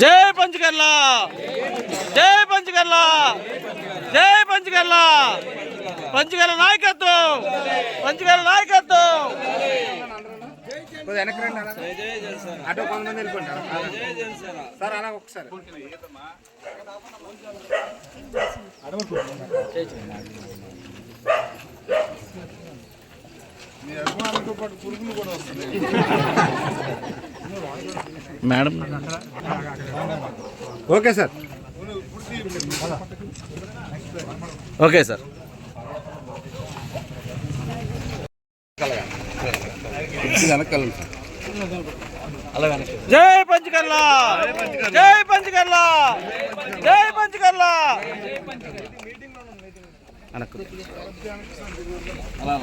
జై పంచకర్ల జై పంచకర్ల జై పంచకర్ల పంచకర్ల నాయకత్వం! పంచకర్ల నాయకత్వం. అటు కొంతమంది వెళ్ళిపోండి సార్ అలా ఒకసారి. మీ అభిమానులతో పాటు పురుగులు కూడా వస్తున్నాయి. Madam. Okay sir. Okay sir. జై పంచకర్ల. జై పంచకర్ల. జై పంచకర్ల.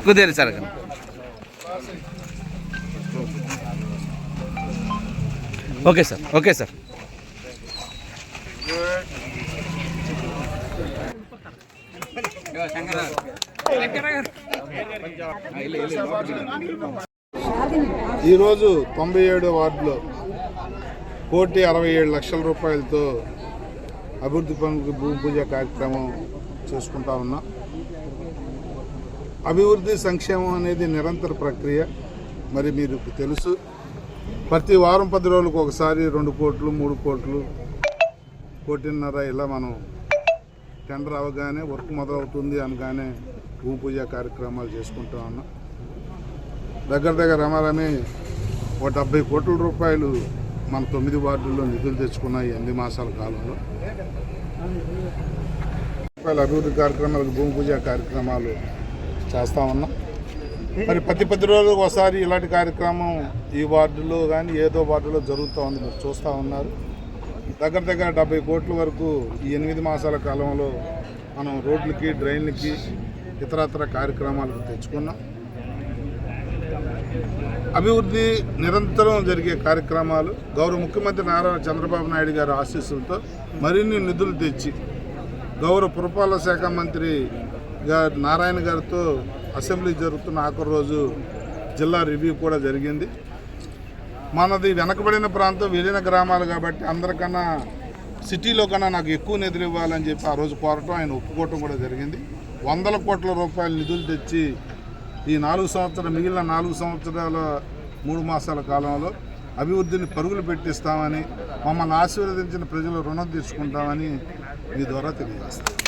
కుదిరి sir okay sir okay sir. ఈరోజు తొంభై ఏడు వార్డులో కోటి అరవై ఏడు లక్షల రూపాయలతో అభివృద్ధి పనులకు భూమి పూజ కార్యక్రమం చేసుకుంటా ఉన్నాం. అభివృద్ధి సంక్షేమం అనేది నిరంతర ప్రక్రియ మరి మీరు తెలుసు. ప్రతి వారం పది రోజులకు ఒకసారి రెండు కోట్లు మూడు కోట్లు కోటిన్నర ఇలా మనం టెండర్ అవగానే వర్క్ మొదలవుతుంది అనగానే భూమి పూజ కార్యక్రమాలు చేసుకుంటా ఉన్నాం. దగ్గర దగ్గర రమారమి ఒక డెబ్బై కోట్ల రూపాయలు మన తొమ్మిది వార్డుల్లో నిధులు తెచ్చుకున్నాయి ఎనిమిది మాసాల కాలంలో. రూపాయల అభివృద్ధి కార్యక్రమాలకు భూమి పూజ కార్యక్రమాలు చేస్తా ఉన్నాం. మరి ప్రతి పది రోజులకు ఒకసారి ఇలాంటి కార్యక్రమం ఈ వార్డులో కానీ ఏదో వార్డులో జరుగుతూ ఉంది. మీరు చూస్తూ ఉన్నారు. దగ్గర దగ్గర డెబ్బై కోట్ల వరకు ఈ ఎనిమిది మాసాల కాలంలో మనం రోడ్లకి డ్రైన్లకి ఇతరత్ర కార్యక్రమాలకు తెచ్చుకున్నాం. అభివృద్ధి నిరంతరం జరిగే కార్యక్రమాలు గౌరవ ముఖ్యమంత్రి నారా చంద్రబాబు నాయుడు గారి ఆశీస్సులతో మరిన్ని నిధులు తెచ్చి గౌరవ పురపాలక శాఖ మంత్రి గారు నారాయణ గారితో అసెంబ్లీ జరుగుతున్న ఆఖరి రోజు జిల్లా రివ్యూ కూడా జరిగింది. మనది వెనకబడిన ప్రాంతం విలీన గ్రామాలు కాబట్టి అందరికన్నా సిటీలో కన్నా నాకు ఎక్కువ నిధులు ఇవ్వాలని చెప్పి ఆ రోజు కోరటం ఆయన ఒప్పుకోవటం కూడా జరిగింది. వందల కోట్ల రూపాయల నిధులు తెచ్చి ఈ నాలుగు సంవత్సరాలు మిగిలిన నాలుగు సంవత్సరాల మూడు మాసాల కాలంలో అభివృద్ధిని పరుగులు పెట్టిస్తామని మమ్మల్ని ఆశీర్వదించిన ప్రజలు రుణం తీసుకుంటామని మీ ద్వారా తెలియజేస్తాం.